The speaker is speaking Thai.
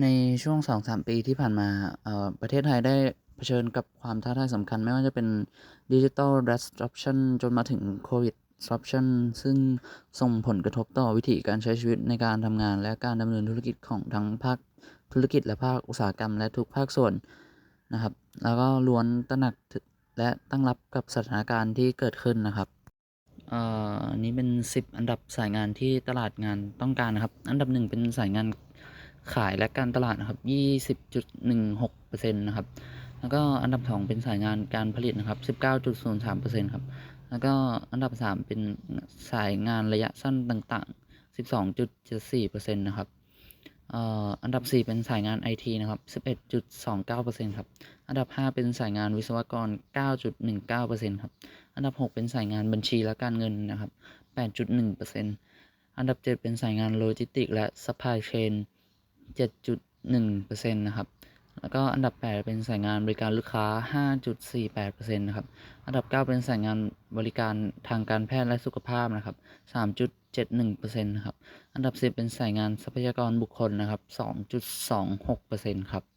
ในช่วง 2-3 ปีที่ผ่านมา เอ่อ ประเทศไทยได้เผชิญกับความท้าทายสำคัญ ไม่ว่าจะเป็น Digital Disruption จนมาถึง COVID Disruption ซึ่งส่งผลกระทบต่อวิถีการใช้ชีวิตในการทำงานและการดำเนินธุรกิจของทั้งภาคธุรกิจและภาคอุตสาหกรรมและทุกภาคส่วนนะครับ แล้วก็ล้วนตระหนักและตั้งรับกับสถานการณ์ที่เกิดขึ้นนะครับอันนี้เป็น 10 อันดับสายงานที่ตลาดงานต้องการนะครับ อันดับ 1 เป็นสายงาน ขายและการตลาดนะครับ 20.16%นะครับ แล้วก็อันดับ 2 เป็นสายงานการผลิตนะครับ 19.03%ครับ แล้วก็อันดับ 3 เป็นสายงานระยะสั้นต่างๆ 12.74%นะครับเอ่ออันดับ 4 เป็นสายงานไอทีนะครับ 11.29%ครับ อันดับ 5 เป็นสายงานวิศวกร 9.19%ครับ อันดับ 6 เป็นสายงานบัญชีและการเงินนะครับ 8.1%อันดับ 7 เป็นสายงานโลจิสติกและ Supply Chain 7.1%นะครับ แล้วก็อันดับ 8 เป็นสายงานบริการลูกค้า 5.48%นะครับ อันดับ 9 เป็นสายงานบริการทางการแพทย์และสุขภาพนะครับ 3.71%นะครับ อันดับ 10 เป็นสายงานทรัพยากรบุคคลนะครับ 2.26%ครับ